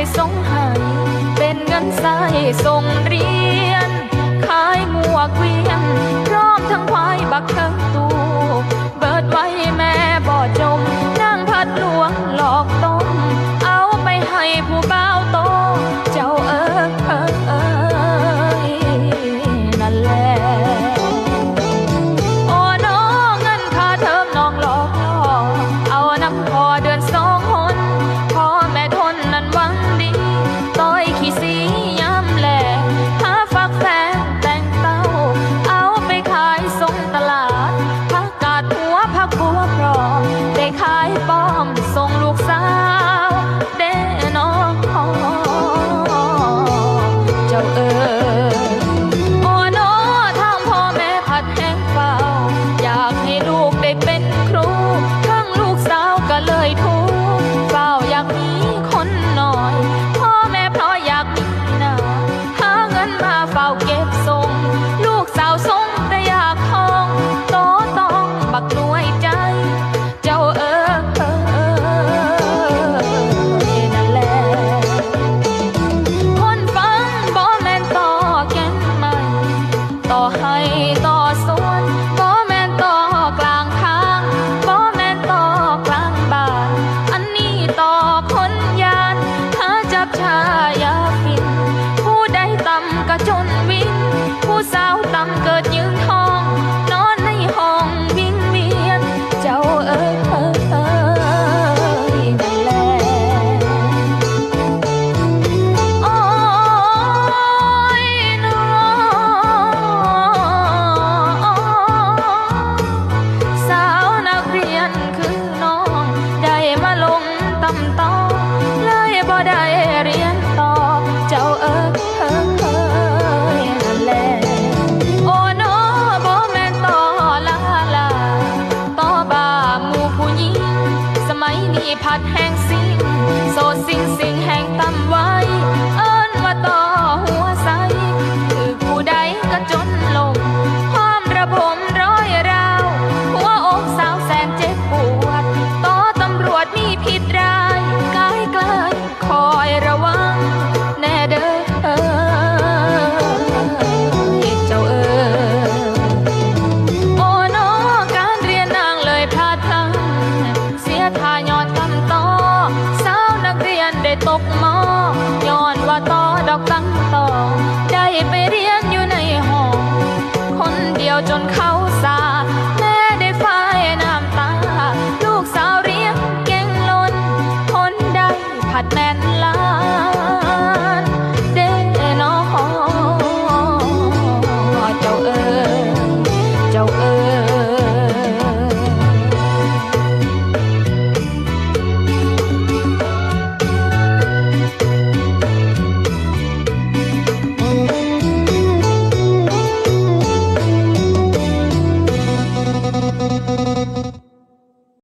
ยส่งให้ เป็นเงินใส่ส่งเรียน ขายหมวกเวียน พร้อมทั้งควายบักเตง hot hand.